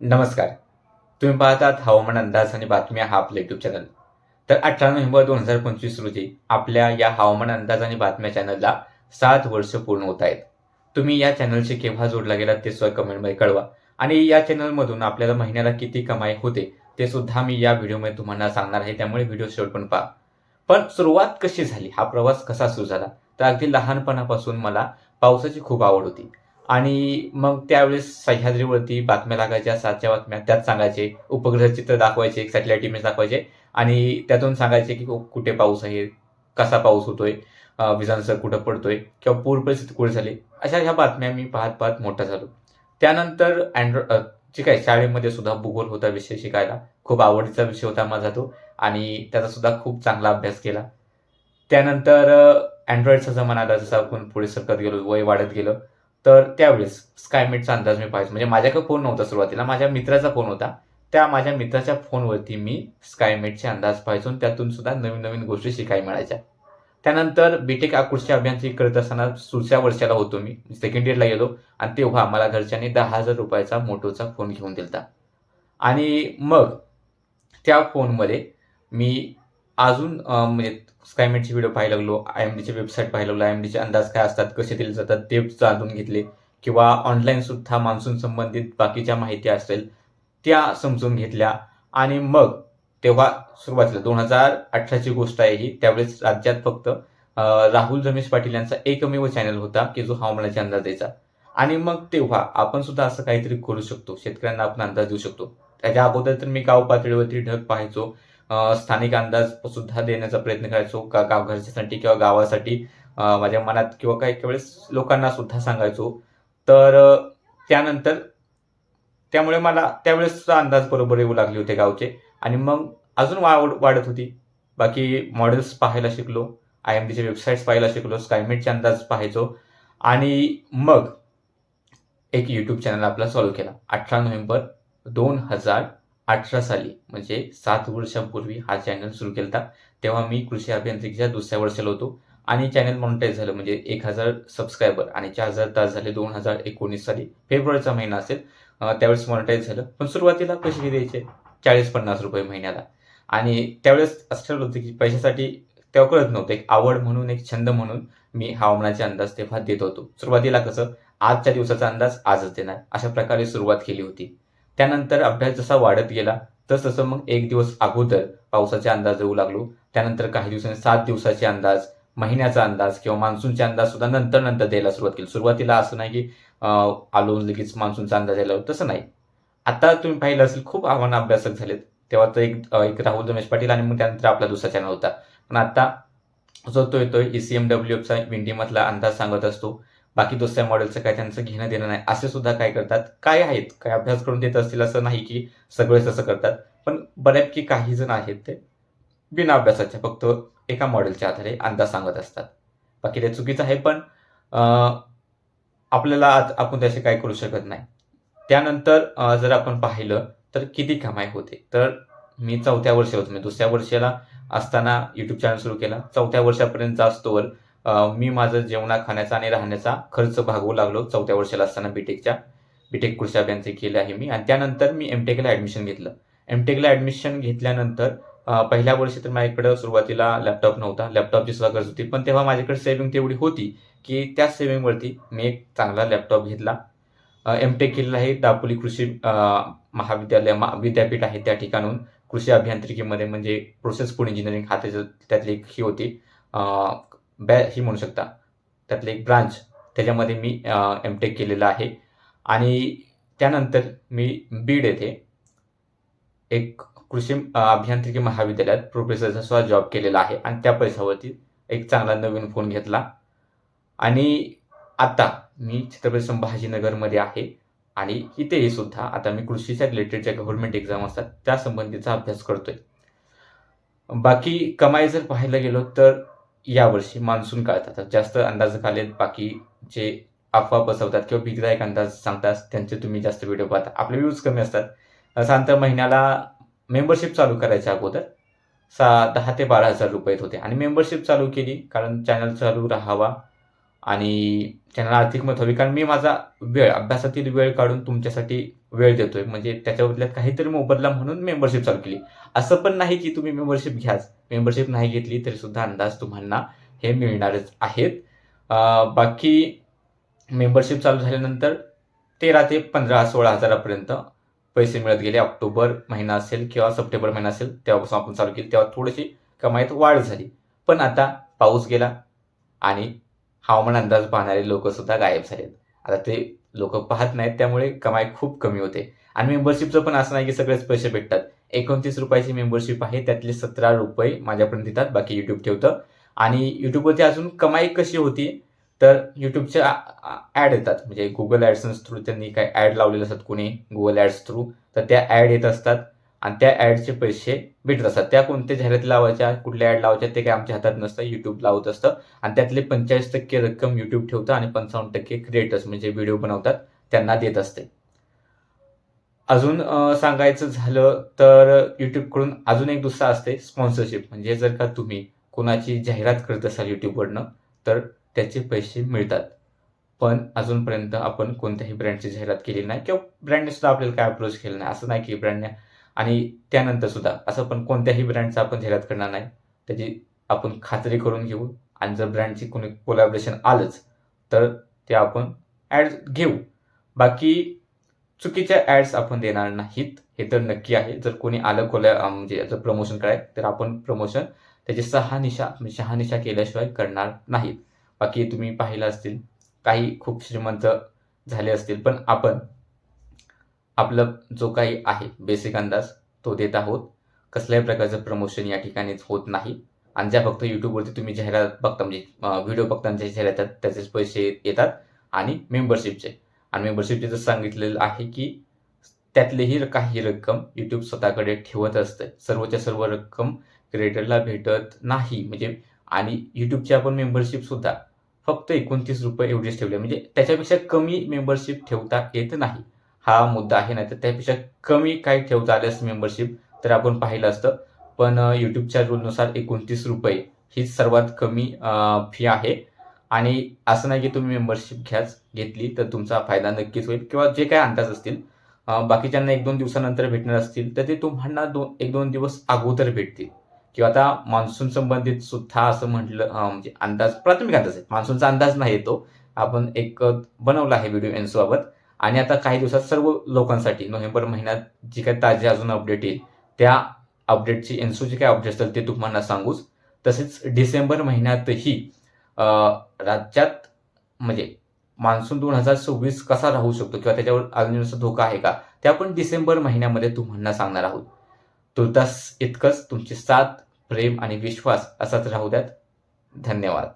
नमस्कार. तुम्ही पाहतात हवामान अंदाज आणि बातम्या हा आपला युट्यूब चॅनल तर अठरा नोव्हेंबर दोन हजार पंचवीस रोजी आपल्या या हवामान अंदाज आणि बातम्या चॅनलला सात वर्ष पूर्ण होत आहेत. तुम्ही या चॅनलशी केव्हा जोडला गेलात ते सुद्धा कमेंटमध्ये कळवा. आणि या चॅनलमधून आपल्याला महिन्याला किती कमाई होते ते सुद्धा मी या व्हिडिओमध्ये तुम्हाला सांगणार आहे. त्यामुळे व्हिडिओ शेवट पण पहा. पण सुरुवात कशी झाली? हा प्रवास कसा सुरू झाला? तर अगदी लहानपणापासून मला पावसाची खूप आवड होती. आणि मग त्यावेळेस सह्याद्रीवरती बातम्या लागायच्या सातच्या बातम्या त्यात सांगायचे उपग्रह चित्र दाखवायचे सॅटेलाइट इमेज दाखवायचे आणि त्यातून सांगायचे की कुठे पाऊस आहे कसा पाऊस होतोय अं, कुठं पडतोय किंवा पूर परिस्थिती कुठे झाली अशा ह्या बातम्या मी पाहत पाहत मोठा झालो. त्यानंतर अँड्रॉ जे काय शाळेमध्ये सुद्धा भूगोल होता विषय शिकायला खूप आवडीचा विषय होता माझा तो आणि त्याचा सुद्धा खूप चांगला अभ्यास केला. त्यानंतर अँड्रॉइडचा जमाना आला जसं आपण पुढे सरकत गेलो वय वाढत गेलं तर त्यावेळेस स्कायमेटचा अंदाज मी पाहायचो. म्हणजे माझ्याकडे फोन नव्हता सुरुवातीला माझ्या मित्राचा फोन होता. त्या माझ्या मित्राच्या फोनवरती मी स्कायमेटचे अंदाज पाहायचो आणि त्यातून सुद्धा नवीन नवीन गोष्टी शिकायला मिळायच्या. त्यानंतर बीटेक आकृषी अभियांत्रिकी करत असताना सुरच्या वर्षाला होतो मी. सेकंड इयरला गेलो आणि तेव्हा मला घरच्यांनी दहा हजार रुपयाचा मोटोचा फोन घेऊन दिलता. आणि मग त्या फोनमध्ये मी अजून म्हणजे स्कायमेटचे व्हिडिओ पाहायला लागलो आय एम डीचे वेबसाईट पाहायला लागलो आय एम डीचे अंदाज काय असतात कसे दिले जातात ते जाणून घेतले. किंवा ऑनलाईन सुद्धा मान्सून संबंधित बाकीच्या माहिती असेल त्या समजून घेतल्या. आणि मग तेव्हा सुरुवातीला दोन हजार अठराची गोष्ट आहे ही. त्यावेळेस राज्यात फक्त राहुल रमेश पाटील यांचा एकमेव चॅनल होता की जो हवामानाचे अंदाज द्यायचा. आणि मग तेव्हा आपण सुद्धा असं काहीतरी करू शकतो. शेतकऱ्यांना आपण अंदाज देऊ शकतो. त्याच्या अगोदर तर मी गाव पातळीवरती ढग पाहायचो. स्थानिक अंदाज सुद्धा देण्याचा प्रयत्न करायचो का गाव घरच्यासाठी किंवा गावासाठी माझ्या मनात किंवा काही वेळेस लोकांना सुद्धा सांगायचो. तर त्यानंतर त्यामुळे मला त्यावेळेसचा अंदाज बरोबर येऊ लागले होते गावचे. आणि मग अजून वाढ वाढत होती. बाकी मॉडेल्स पाहायला शिकलो आय एम डीचे वेबसाईट्स पाहायला शिकलो स्कायमेटचे अंदाज पाहायचो. आणि मग एक यूट्यूब चॅनल आपला सॉल्व केला. अठरा नोव्हेंबर दोन हजार अठरा साली म्हणजे सात वर्षांपूर्वी हा चॅनल सुरू केला होता तेव्हा मी कृषी अभियांत्रिकीच्या दुसऱ्या वर्षाला होतो. आणि चॅनल मॉनिटाईज झालं म्हणजे एक हजार सबस्क्रायबर आणि चार हजार तास झाले दोन हजार एकोणीस साली. फेब्रुवारीचा महिना असेल त्यावेळेस मॉनिटाईज झालं. पण सुरुवातीला पैसे द्यायचे? चाळीस पन्नास रुपये महिन्याला. आणि त्यावेळेस असं ठरलं होतं की पैशासाठी तेव्हा कळत नव्हतं. एक आवड म्हणून एक छंद म्हणून मी हवामानाचे अंदाज तेव्हा देत होतो. सुरुवातीला कसं आजच्या दिवसाचा अंदाज आजच देणार. अशा प्रकारे सुरुवात केली होती. त्यानंतर अभ्यास जसा वाढत गेला तस तसं मग एक दिवस अगोदर पावसाचे अंदाज येऊ लागलो. त्यानंतर काही दिवसांनी सात दिवसाचे अंदाज महिन्याचा अंदाज किंवा मान्सूनचे अंदाज सुद्धा नंतर नंतर द्यायला सुरुवात केली. सुरुवातीला असं नाही की आलो लगेच मान्सूनचा अंदाज यायला तसं नाही. आता तुम्ही पाहिलं असेल खूप आव्हान अभ्यासक झालेत. तेव्हा तर एक एक राहुल रमेश पाटील आणि मग त्यानंतर आपला दुसरा चॅनल होता. पण आता जो तो येतोय ई सी एम डब्ल्यूचा विंडीमधला अंदाज सांगत असतो. बाकी दुसऱ्या मॉडेलचं काय त्यांचं घेणं देणं नाही. असे सुद्धा काय करतात? काय आहेत? काय अभ्यास करून देत असतील असं नाही की सगळेच असं करतात. पण बऱ्यापैकी काही जण आहेत ते बिना अभ्यासाच्या फक्त एका मॉडेलच्या आधारे अंदाज सांगत असतात. बाकी ते चुकीचं आहे पण आपल्याला आज आपण त्याचे काय करू शकत नाही. त्यानंतर जर आपण पाहिलं तर किती कमाई होते? तर मी चौथ्या वर्षी होतो. मी दुसऱ्या वर्षाला असताना युट्यूब चॅनल सुरू केला. चौथ्या वर्षापर्यंत असतोवर मी माझं जेवणा खाण्याचा आणि राहण्याचा खर्च भागवू लागलो चौथ्या वर्षाला असताना बीटेकच्या बीटेक कृषी अभियांत्रिकी केले आहे मी. आणि त्यानंतर मी एमटेकला ॲडमिशन घेतलं. एमटेकला ॲडमिशन घेतल्यानंतर पहिल्या वर्षी तर माझ्याकडे सुरुवातीला लॅपटॉप नव्हता. लॅपटॉपची सुद्धा गरज होती. पण तेव्हा माझ्याकडे सेविंग तेवढी होती की त्या सेविंगवरती मी एक चांगला लॅपटॉप घेतला. एम टेक केलेला आहे. दापोली कृषी महाविद्यालय विद्यापीठ आहे त्या ठिकाणून. कृषी अभियांत्रिकीमध्ये म्हणजे प्रोसेस फूड इंजिनिअरिंग हा त्याच्या त्यातली एक ही होती. अं, बॅ ही म्हणू शकता. त्यातली एक ब्रांच त्याच्यामध्ये मी एम टेक केलेलं आहे. आणि त्यानंतर मी बीड येथे एक कृषी अभियांत्रिकी महाविद्यालयात प्रोफेसरचा सुद्धा जॉब केलेला आहे. आणि त्या पैशावरती एक चांगला नवीन फोन घेतला. आणि आता मी छत्रपती संभाजीनगरमध्ये आहे. आणि इथेही सुद्धा आता मी कृषीच्या रिलेटेड ज्या गव्हर्नमेंट एक्झाम असतात त्या संबंधीचा अभ्यास करतोय. बाकी कमाई जर पाहायला गेलो तर यावर्षी मान्सून काळात जास्त अंदाज आलेत बाकी जे अफवा बसवतात किंवा भीतीदायक अंदाज सांगतात त्यांचे तुम्ही जास्त व्हिडिओ पाहता. आपले व्ह्यूज कमी असतात. साधारणतः महिन्याला मेंबरशिप चालू करायच्या अगोदर सा दहा ते बारा हजार रुपये येत होते. आणि मेंबरशिप चालू केली कारण चॅनल चालू राहावा. आणि त्यांना आर्थिक मदत हवी. कारण मी माझा वेळ अभ्यासातील वेळ काढून तुमच्यासाठी वेळ देतोय. म्हणजे त्याच्या बदल्यात काहीतरी मोबदला म्हणून मेंबरशिप चालू केली. असं पण नाही की तुम्ही मेंबरशिप घ्याच. मेंबरशिप नाही घेतली तरी सुद्धा अंदाज तुम्हाला हे मिळणारच आहेत. बाकी मेंबरशिप चालू झाल्यानंतर तेरा ते पंधरा सोळा हजारापर्यंत पैसे मिळत गेले. ऑक्टोबर महिना असेल किंवा सप्टेंबर महिना असेल तेव्हापासून आपण चालू केली. तेव्हा थोडीशी कमाईत वाढ झाली. पण आता पाऊस गेला आणि हवामान अंदाज पाहणारे लोक सुद्धा गायब झालेत. आता ते लोक पाहत नाहीत त्यामुळे कमाई खूप कमी होते. आणि मेंबरशिपचं पण असं नाही की सगळेच पैसे भेटतात. एकोणतीस रुपयाची मेंबरशिप आहे त्यातले सतरा रुपये माझ्यापर्यंत येतात बाकी यूट्यूब ठेवतं. आणि यूट्यूबवरती अजून कमाई कशी होती तर यूट्यूबच्या ॲड येतात. म्हणजे गुगल ॲडसन्स थ्रू त्यांनी काय ॲड लावलेले असतात कोणी गुगल ॲड्स थ्रू तर त्या ॲड येत असतात. आणि त्या ॲडचे पैसे भेटत असतात. त्या कोणत्या जाहिरात लावायच्या कुठल्या ॲड लावायच्या ते काय आमच्या हातात नसतं यूट्यूब लावत असतं. आणि त्यातले पंचेचाळीस टक्के रक्कम यूट्यूब ठेवतं आणि पंचावन्न टक्के क्रिएटर्स म्हणजे व्हिडिओ बनवतात त्यांना देत असते. अजून सांगायचं झालं तर यूट्यूबकडून अजून एक दुसरा असते स्पॉन्सरशिप म्हणजे जर का तुम्ही कोणाची जाहिरात करत असाल यूट्यूबवरनं तर त्याचे पैसे मिळतात. पण अजूनपर्यंत आपण कोणत्याही ब्रँडची जाहिरात केली नाही किंवा ब्रँडने सुद्धा आपल्याला काय अप्रोच केलं नाही. असं नाही की ब्रँडने आणि त्यानंतर सुद्धा असं पण कोणत्याही ब्रँडचा आपण जाहिरात करणार नाही. त्याची आपण खात्री करून घेऊ. आणि जर ब्रँडची कोणी कोलॅबरेशन आलंच तर ते आपण ॲड घेऊ. बाकी चुकीच्या ॲड्स आपण देणार नाहीत. हे तर नक्की आहे. जर कोणी आलं कोल्या म्हणजे जर प्रमोशन कराय तर आपण प्रमोशन त्याची सहानिशा म्हणजे शहानिशा केल्याशिवाय करणार नाहीत. बाकी तुम्ही पाहिलं असतील काही खूप श्रीमंत झाले असतील पण आपण आपलं जो काही आहे बेसिक अंदाज तो देत आहोत. कसल्याही प्रकारचं प्रमोशन या ठिकाणीच होत नाही. आणि ज्या फक्त यूट्यूबवरती तुम्ही जाहिरात बघता म्हणजे व्हिडिओ बघता जे जाहिरात त्याचेच पैसे येतात आणि मेंबरशिपचे आणि मेंबरशिपचे जर सांगितलेलं आहे की त्यातलेही काही रक्कम यूट्यूब स्वतःकडे ठेवत असते. सर्वच्या सर्व रक्कम क्रिएटरला भेटत नाही. म्हणजे आणि यूट्यूबची आपण मेंबरशिप सुद्धा फक्त एकोणतीस रुपये एवढीच ठेवली. म्हणजे त्याच्यापेक्षा कमी मेंबरशिप ठेवता येत नाही. हा मुद्दा आहे नाही तर त्यापेक्षा कमी काही ठेवता आल्यास मेंबरशिप तर आपण पाहिलं असतं. पण यूट्यूबच्या रूलनुसार एकोणतीस रुपये ही सर्वात कमी फी आहे. आणि असं नाही की तुम्ही मेंबरशिप घ्याच घेतली तर तुमचा फायदा नक्कीच होईल किंवा जे काय अंदाज असतील. बाकीच्यांना एक दोन दिवसानंतर भेटणार असतील तर ते तुम्हाला दोन एक दोन दिवस अगोदर भेटतील. किंवा आता मान्सून संबंधित सुद्धा असं म्हटलं म्हणजे अंदाज प्राथमिक अंदाज आहे. मान्सूनचा अंदाज नाही येतो आपण एक बनवला आहे व्हिडिओ एन्सोबाबत आणि आता काही दिवसात सर्व लोकांसाठी नोव्हेंबर महिन्यात जी काही ताजे अजून अपडेट येईल त्या अपडेटची एन्सोची काय अपडेट असतील ते तुम्हाला सांगूच. तसेच डिसेंबर महिन्यातही राज्यात म्हणजे मान्सून दोन हजार सव्वीस कसा राहू शकतो किंवा त्याच्यावर अग्निचा धोका आहे का ते आपण डिसेंबर महिन्यामध्ये तुम्हाला सांगणार आहोत. तुर्तास इतकंच तुमचे साथ प्रेम आणि विश्वास असाच राहू द्यात. धन्यवाद.